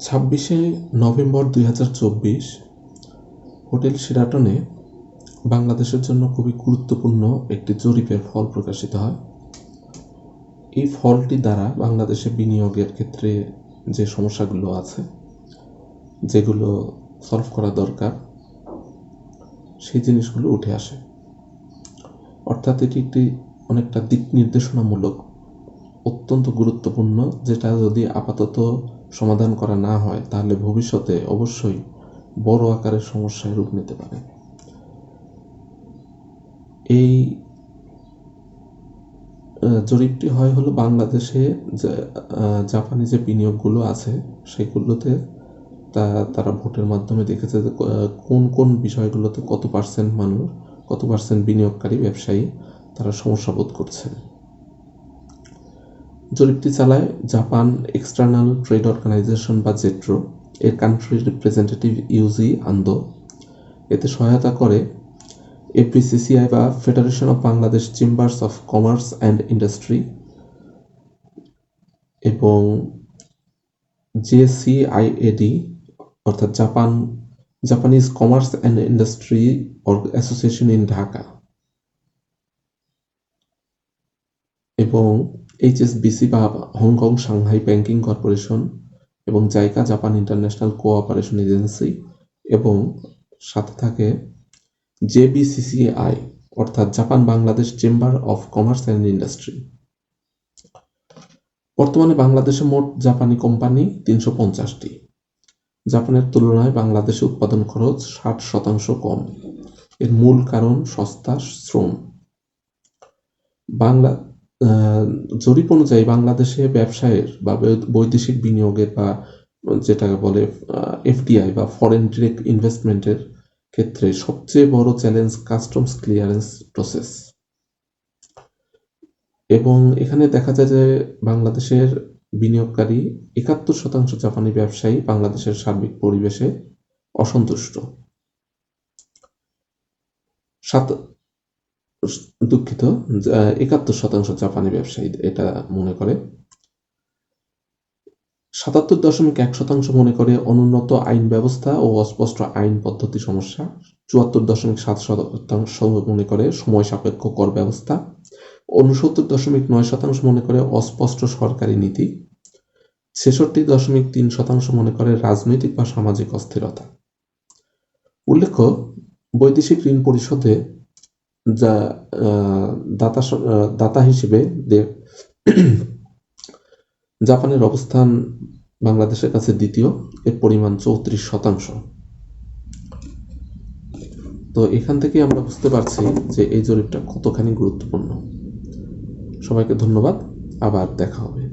ছাব্বিশে নভেম্বর দুই হাজার চব্বিশ হোটেল শেরাটনে বাংলাদেশের জন্য খুবই গুরুত্বপূর্ণ একটি জরিপের ফল প্রকাশিত হয়। এই ফলটি দ্বারা বাংলাদেশে বিনিয়োগের ক্ষেত্রে যে সমস্যাগুলো আছে, যেগুলো সলভ করা দরকার, সেই জিনিসগুলো উঠে আসে। অর্থাৎ এটি একটি অনেকটা দিক নির্দেশনামূলক অত্যন্ত গুরুত্বপূর্ণ, যেটা যদি আপাতত সমাধান করা না হয়, তাহলে ভবিষ্যতে অবশ্যই বড় আকারের সমস্যায় রূপ নিতে পারে। এই জরিপটি হয় হলো বাংলাদেশে জাপানি যে বিনিয়োগগুলো আছে, সেগুলোতে তা, তারা ভোটের মাধ্যমে দেখেছে যে কোন কোন বিষয়গুলোতে কত পার্সেন্ট মানুষ, কত পার্সেন্ট বিনিয়োগকারী ব্যবসায়ী তারা সমস্যা বোধ করছেন জরিপটি চালায় জাপান এক্সটার্নাল ট্রেড অর্গানাইজেশন বা জেট্রো, এর কান্ট্রি রিপ্রেজেন্টেটিভ ইউজি আন্দো। এতে সহায়তা করে এপিসিসিআই বা federation of Bangladesh chambers of commerce and industry এবং জেসিআইএডি অর্থাৎ Japan Japanese commerce and industry association in Dhaka এবং এইচএসবিসি বা Hong Kong Shanghai banking corporation এবং JICA Japan international cooperation agency এবং সাথে থাকে জেবিসিসিআই অর্থাৎ Japan Bangladesh chamber of commerce and industry. বর্তমানে বাংলাদেশে মোট জাপানি কোম্পানি তিনশো পঞ্চাশটি। জাপানের তুলনায় বাংলাদেশে উৎপাদন খরচ ষাট শতাংশ কম। এর মূল কারণ সস্তা শ্রম। বাংলা জরিপ অনুযায়ী বাংলাদেশে ব্যবসায়ের বা বৈদেশিক বিনিয়োগের বা যেটাকে বলে এফডিআই বা ফরেন ডিরেক্ট ইনভেস্টমেন্টের ক্ষেত্রে সবচেয়ে বড় চ্যালেঞ্জ কাস্টমস ক্লিয়ারেন্স প্রসেস এবং এখানে দেখা যায় যে বাংলাদেশের বিনিয়োগকারী একাত্তর শতাংশ জাপানি ব্যবসায়ী বাংলাদেশের সার্বিক পরিবেশে অসন্তুষ্ট। সাত দুঃখিত একাত্তর শতাংশ জাপানি ব্যবসায়ী এটা মনে করে। সাতাত্তর দশমিক এক শতাংশ মনে করে অনুন্নত আইন ব্যবস্থা ও অস্পষ্ট আইন পদ্ধতি সমস্যা। চুয়াত্তর দশমিক সাত শতাংশ মনে করে সময় সাপেক্ষ কর ব্যবস্থা। উনসত্তর দশমিক নয় শতাংশ মনে করে অস্পষ্ট সরকারি নীতি। ছেষট্টি দশমিক তিন শতাংশ মনে করে রাজনৈতিক বা সামাজিক অস্থিরতা। উল্লেখ্য, বৈদেশিক ঋণ পরিশোধে যা দাতা দাতা হিসেবে জাপানের অবস্থান বাংলাদেশের কাছে দ্বিতীয়। এর পরিমাণ চৌত্রিশ শতাংশ। তো এখান থেকে আমরা বুঝতে পারছি যে এই জরিপটা কতখানি গুরুত্বপূর্ণ। সবাইকে ধন্যবাদ। আবার দেখা হবে।